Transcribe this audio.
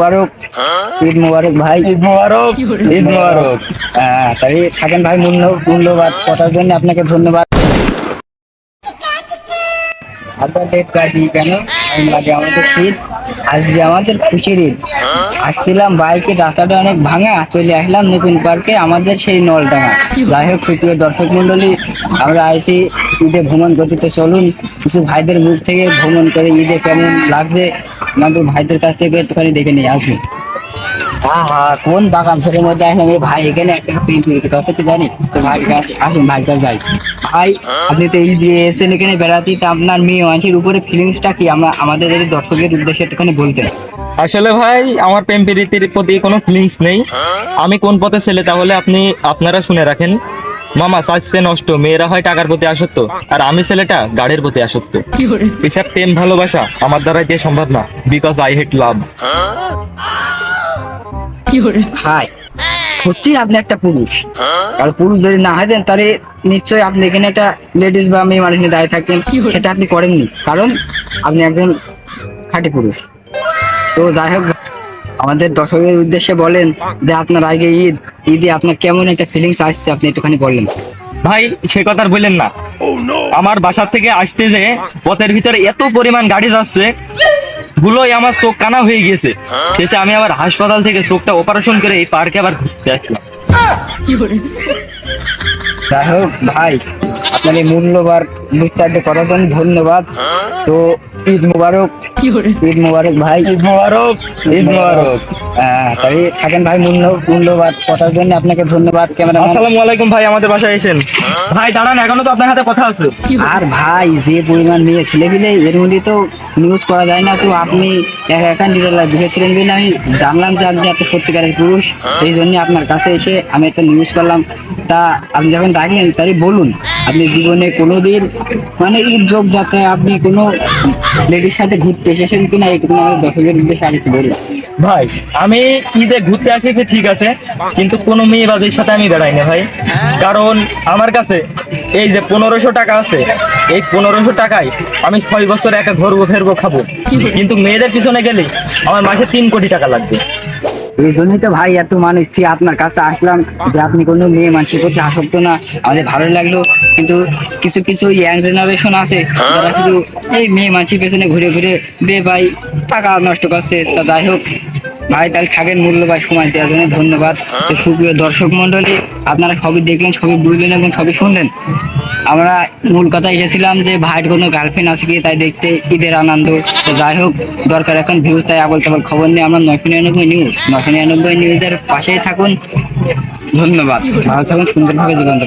মোবারক। ঈদ মোবারক ভাই। ঈদ মোবারক। ঈদ মোবারক। হ্যাঁ তাই থাকেন ভাই মূল্য মূল্যবাদ কথার জন্য আপনাকে ধন্যবাদ। আপনার লেট গাড়ি কেন? লাগে আমাদের শীত আজকে আমাদের খুশির ঈদ। আসছিলাম বাইকে রাস্তাটা অনেক ভাঙা চলে আসলাম নতুন পার্কে আমাদের সেই নলডাঙা যাই হোক সুপ্রিয় দর্শক মন্ডলী আমরা আইসি ঈদে ভ্রমণ গতিতে চলুন। কিছু ভাইদের মুখ থেকে ভ্রমণ করে ঈদে কেমন লাগছে আমাদের ভাইদের কাছ থেকে একটুখানি দেখে নিয়ে আসুন হ্যাঁ হ্যাঁ। কোন বাগান ছোটের মধ্যে আসলাম এই ভাই এখানে একটা কাছে কি জানি? তো ভাই কাছে আসুন ভাই কাছে যাই। ভাই আপনি তো এই দিয়ে এসেছেন এখানে বেড়াতে তো আপনার মেয়ে মানুষের উপরে ফিলিংসটা কি? আমরা আমাদের যদি দর্শকের উদ্দেশ্যে একটুখানি বলতেন। আসলে ভাই আমার প্রেম প্রীতির প্রতি কোনো ফিলিংস নেই। আমি কোন পথে ছেলে তাহলে আপনি আপনারা শুনে রাখেন। মামা চাচ্ছে নষ্ট মেয়েরা হয় টাকার প্রতি আসক্ত আর আমি ছেলেটা গাড়ির প্রতি আসক্ত। এসব প্রেম ভালোবাসা আমার দ্বারা দিয়ে সম্ভব না বিকজ আই হেট লাভ ভাই সত্যি আপনি একটা পুরুষ। আর পুরুষ যদি না হতেন তাহলে নিশ্চয়ই আপনি এখানে একটা লেডিস বা মেয়ে মানুষ নিয়ে দাঁড়িয়ে থাকতেন সেটা আপনি করেননি কারণ আপনি একজন খাঁটি পুরুষ। তো যাই হোক আমাদের দর্শকের উদ্দেশ্যে বলেন যে আপনার আগে ঈদ ঈদে আপনার কেমন একটা ফিলিংস আসছে? আপনি একটুখানি বললেন। ভাই সে কথা আর বললেন না। আমার বাসার থেকে আসতে যে পথের ভিতরে এত পরিমাণ গাড়ি যাচ্ছে গুলোই আমার চোখ কানা হয়ে গিয়েছে। শেষে আমি আবার হাসপাতাল থেকে চোখটা অপারেশন করে এই পার্কে আবার ঘুরতে আসলাম। যাই হোক ভাই আপনার এই মূল্যবার দুই চারটে করার জন্য ধন্যবাদ। তো ঈদ মুবারক। ঈদ মুবারক ভাই। ঈদ মোবারক। ঈদ মোবারক। হ্যাঁ, তাই থাকেন ভাই মূল্য মূল্যবাদ কথার জন্য আপনাকে ধন্যবাদ ক্যামেরা আসসালামু আলাইকুম ভাই আমাদের বাসায় এসেন ভাই দাঁড়ান এখনও তো আপনার হাতে কথা আছে। আর ভাই যে পরিমাণ মেয়ে ছেলে পিলে এর মধ্যে তো নিউজ করা যায় না তো আপনি একা একা নিরালা বুঝেছিলেন বলে আমি জানলাম যে আপনি একটা সত্যিকারের পুরুষ এই জন্য আপনার কাছে এসে আমি একটা নিউজ করলাম। তা আপনি যখন ডাকলেন তাই বলুন আপনি জীবনে কোনোদিন মানে ঈদ যোগ যাত্রায় আপনি কোনো লেডির সাথে ঘুরতে এসেছেন কিনা একটু আমাদের দর্শকের উদ্দেশ্যে আগে বলুন ভাই, আমি ঈদে ঘুরতে আসিছি, ঠিক আছে, কিন্তু কোনো মেয়ে বাজির সাথে আমি বেড়াই না ভাই। কারণ আমার কাছে এই যে পনেরোশো টাকা আছে, এই পনেরোশো টাকায় আমি ছয় বছর একা ঘুরবো, ফেরবো, খাব। কিন্তু মেয়েদের পিছনে গেলে আমার মাসে তিন কোটি টাকা লাগবে। এই জন্যই তো ভাই এত মানুষ ঠিক আপনার কাছে আসলাম যে আপনি কোনো মেয়ে মানুষের প্রতি আসক্ত না। আমাদের ভালো লাগল। কিন্তু কিছু কিছু ইয়াং জেনারেশন আছে, যারা শুধু এই মেয়ে মানুষের পেছনে ঘুরে ঘুরে বে ভাই টাকা নষ্ট করছে। তা যাই হোক, ভাই তাহলে থাকেন মূল্যবান সময় দেওয়ার জন্য ধন্যবাদ। তো সুপ্রিয় দর্শক মন্ডলী আপনারা সবই দেখলেন, সবই বুঝলেন এবং সবই শুনলেন। আমরা মূল কথা এসেছিলাম যে ভাইয়ের কোনো গার্লফ্রেন্ড আছে কি তাই দেখতে ঈদের আনন্দ। তো যাই হোক, দরকার এখন ভিউজ, তাই আবল তাবল খবর নিয়ে আমরা নয়শো নিরানব্বই নিউজ নয়শো নিরানব্বই নিউজের পাশেই থাকুন। ধন্যবাদ। ভালো থাকুন, সুন্দরভাবে জীবন্ত।